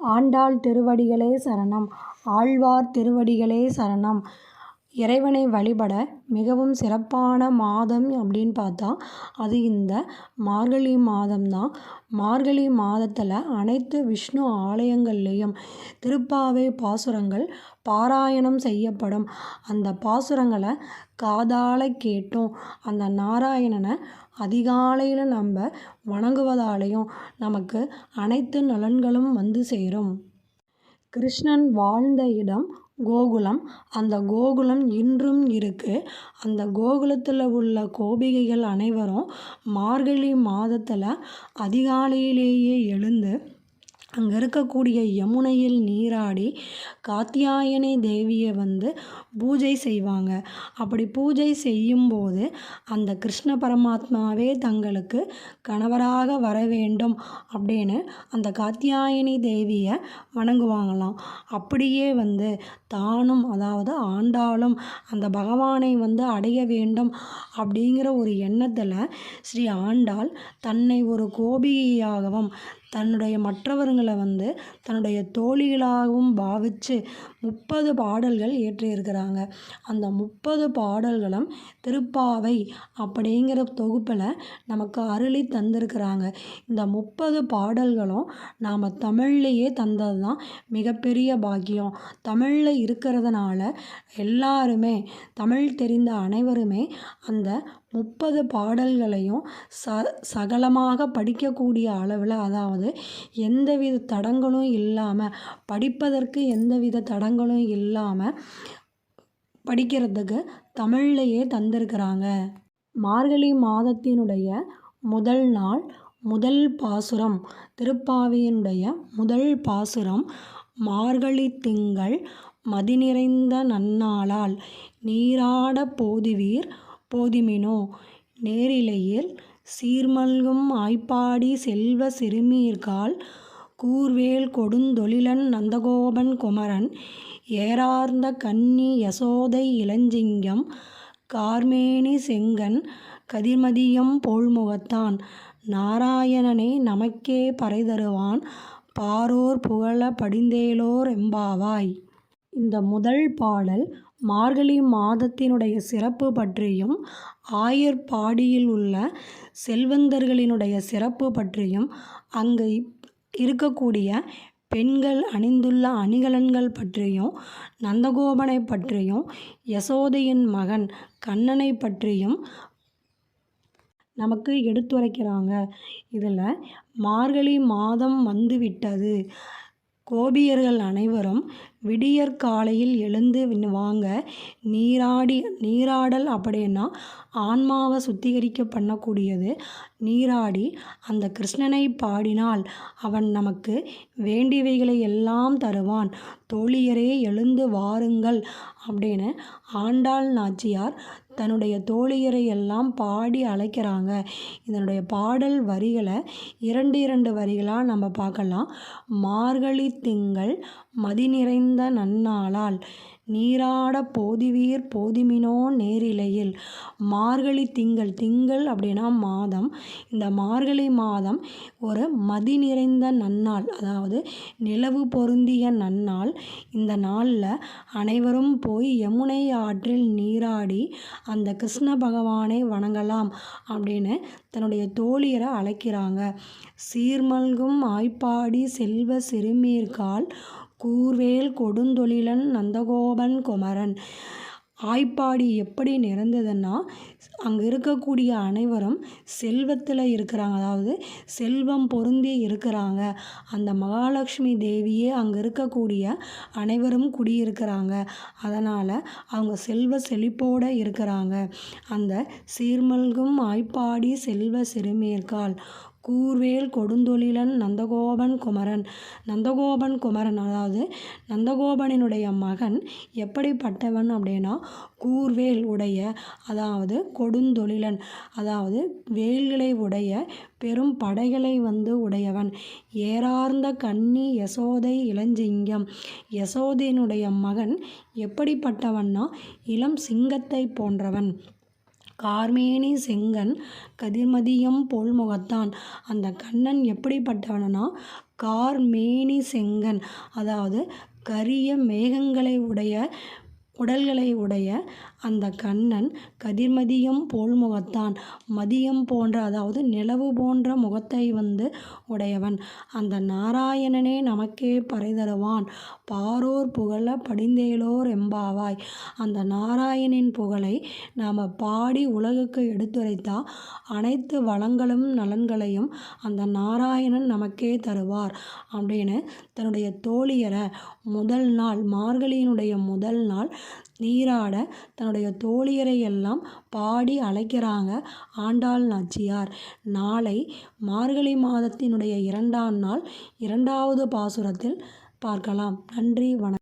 ஆண்டாள் திருவடிகளே சரணம். ஆழ்வார் திருவடிகளே சரணம். இறைவனை வழிபட மிகவும் சிறப்பான மாதம் அப்படின்னு பார்த்தா அது இந்த மார்கழி மாதம் தான் மார்கழி மாதத்தில் அனைத்து விஷ்ணு ஆலயங்கள்லேயும் திருப்பாவை பாசுரங்கள் பாராயணம் செய்யப்படும். அந்த பாசுரங்களை காதால் கேட்டும். அந்த நாராயணனை அதிகாலையில் நம்ம வணங்குவதாலேயும் நமக்கு அனைத்து நலன்களும் வந்து சேரும். கிருஷ்ணன் வாழ்ந்த இடம் கோகுலம். அந்த கோகுலம் இன்றும் இருக்குது அந்த கோகுலத்தில் உள்ள கோபிகைகள் அனைவரும் மார்கழி மாதத்தில் அதிகாலையிலேயே எழுந்து அங்கே இருக்கக்கூடிய யமுனையில் நீராடி காத்தியாயனி தேவியை வந்து பூஜை செய்வாங்க. அப்படி பூஜை செய்யும்போது அந்த கிருஷ்ண பரமாத்மாவே தங்களுக்கு கணவராக வர வேண்டும் அப்படின்னு அந்த காத்தியாயனி தேவியை வணங்குவாங்களாம். அப்படியே வந்து தானும் அதாவது ஆண்டாளும் அந்த பகவானை வந்து அடைய வேண்டும் அப்படிங்கிற ஒரு எண்ணத்தில் ஸ்ரீ ஆண்டாள் தன்னை ஒரு கோபிகையாகவும் தன்னுடைய மற்றவர்களை வந்து தன்னுடைய தோழிகளாகவும் பாவித்து முப்பது பாடல்கள் இயற்றியிருக்கிறாங்க. அந்த முப்பது பாடல்களும் திருப்பாவை அப்படிங்கிற தொகுப்பில் நமக்கு அருளி தந்திருக்கிறாங்க. இந்த முப்பது பாடல்களும் நாம் தமிழ்லேயே தந்தது தான் மிகப்பெரிய பாக்கியம். தமிழில் இருக்கிறதுனால எல்லாருமே தமிழ் தெரிந்த அனைவருமே அந்த முப்பது பாடல்களையும் ச சகலமாக படிக்கக்கூடிய அளவில் அதாவது எந்தவித தடங்களும் இல்லாமல் படிப்பதற்கு எந்தவித தடங்களும் இல்லாமல் படிக்கிறதுக்கு தமிழ்லையே தந்திருக்கிறாங்க. மார்கழி மாதத்தினுடைய முதல் நாள் முதல் பாசுரம் திருப்பாவையினுடைய முதல் பாசுரம் மார்கழி திங்கள் மதி நிறைந்த நன்னாளால் நீராட போதுவீர் போதிமினோ? நேரிழையில் சீர்மல்கும் ஆய்ப்பாடி செல்வ சிறுமீர்கால் கூர்வேல் கொடுந்தொழிலன் நந்தகோபன் குமரன் ஏறார்ந்த கன்னி யசோதை இளஞ்சிங்கம் கார்மேனி செங்கன் கதிர்மதியம் போழ்முகத்தான் நாராயணனை நமக்கே பறை தருவான் பாரோர் புகழ படிந்தேலோர் எம்பாவாய். இந்த முதல் பாடல் மார்கழி மாதத்தினுடைய சிறப்பு பற்றியும் ஆயர்பாடியில் உள்ள செல்வந்தர்களினுடைய சிறப்பு பற்றியும் அங்கு இருக்கக்கூடிய பெண்கள் அணிந்துள்ள அணிகலன்கள் பற்றியும் நந்தகோபனை பற்றியும் யசோதையின் மகன் கண்ணனை பற்றியும் நமக்கு எடுத்துரைக்கிறாங்க இதில் மார்கழி மாதம் வந்துவிட்டது. கோபியர்கள் அனைவரும் விடியற்காலையில் எழுந்து வாங்க நீராடி நீராடல் அப்படின்னா ஆன்மாவை சுத்திகரிக்க பண்ணக்கூடியது. நீராடி அந்த கிருஷ்ணனை பாடினால் அவன் நமக்கு வேண்டியவைகளை எல்லாம் தருவான். தோழியரே எழுந்து வாருங்கள் அப்படின்னு ஆண்டாள் நாச்சியார் தன்னுடைய தோழியரை எல்லாம் பாடி அழைக்கிறாங்க. இதனுடைய பாடல் வரிகளை இரண்டு இரண்டு வரிகளாக நம்ம பார்க்கலாம். மார்கழி திங்கள் மதி நிறைந்த நன்னாளால் நீராட போதிவீர் போதிமினோ நேரிலையில். மார்கழி திங்கள் திங்கள் அப்படின்னா மாதம். இந்த மார்கழி மாதம் ஒரு மதி நிறைந்த நன்னாள் அதாவது நிலவு பொருந்திய நன்னாள். இந்த நாளில் அனைவரும் போய் யமுனை ஆற்றில் நீராடி அந்த கிருஷ்ண பகவானை வணங்கலாம் அப்படின்னு தன்னுடைய தோழியரை அழைக்கிறாங்க. சீர்மல்கும் ஆய்ப்பாடி செல்வ சிறுமீர்கால் கூர்வேல் கொடுந்தொழிலன் நந்தகோபன் குமரன். ஆய்ப்பாடி எப்படி நிறந்ததுன்னா அங்கே இருக்கக்கூடிய அனைவரும் செல்வத்தில் இருக்கிறாங்க. அதாவது செல்வம் பொருந்தி இருக்கிறாங்க. அந்த மகாலட்சுமி தேவியே அங்கே இருக்கக்கூடிய அனைவரும் குடியிருக்கிறாங்க. அதனால் அவங்க செல்வ செழிப்போடு இருக்கிறாங்க. அந்த சீர்மல்கும் ஆய்ப்பாடி செல்வ சிறுமேற்கால் கூர்வேல் கொடுந்தொழிலன் நந்தகோபன் குமரன். நந்தகோபன் குமரன் அதாவது நந்தகோபனினுடைய மகன் எப்படிப்பட்டவன் அப்படின்னா கூர்வேல் உடைய அதாவது கொடுந்தொழிலன் அதாவது வேல்களை உடைய பெரும் படைகளை வந்து உடையவன். ஏறார்ந்த கன்னி யசோதை இளஞ்சிங்கம். யசோதையினுடைய மகன் எப்படிப்பட்டவன்னா இளம் சிங்கத்தை போன்றவன். கார்மேனி செங்கன் கதிர்மதியம் போல் முகத்தான். அந்த கண்ணன் எப்படிப்பட்டவனா? கார்மேனி செங்கன். அதாவது கரிய மேகங்களை உடைய உடல்களை உடைய அந்த கண்ணன் கதிர்மதியம் போல் முகத்தான். மதியம் போன்ற அதாவது நிலவு போன்ற முகத்தை வந்து உடையவன். அந்த நாராயணனே நமக்கே பறை தருவான் பாரோர் புகழ படிந்தேலோர் எம்பாவாய். அந்த நாராயணின் புகழை நாம் பாடி உலகுக்கு எடுத்துரைத்தா அனைத்து வளங்களும் நலன்களையும் அந்த நாராயணன் நமக்கே தருவார். அப்படின்னு தன்னுடைய தோழியரை முதல் நாள் மார்கழியினுடைய முதல் நாள் நீராட தன்னுடைய தோழியரை எல்லாம் பாடி அழைக்கிறாங்க ஆண்டாள் நாச்சியார் நாளை மார்கழி மாதத்தினுடைய இரண்டாம் நாள் இரண்டாவது பாசுரத்தில் பார்க்கலாம். நன்றி வணக்கம்.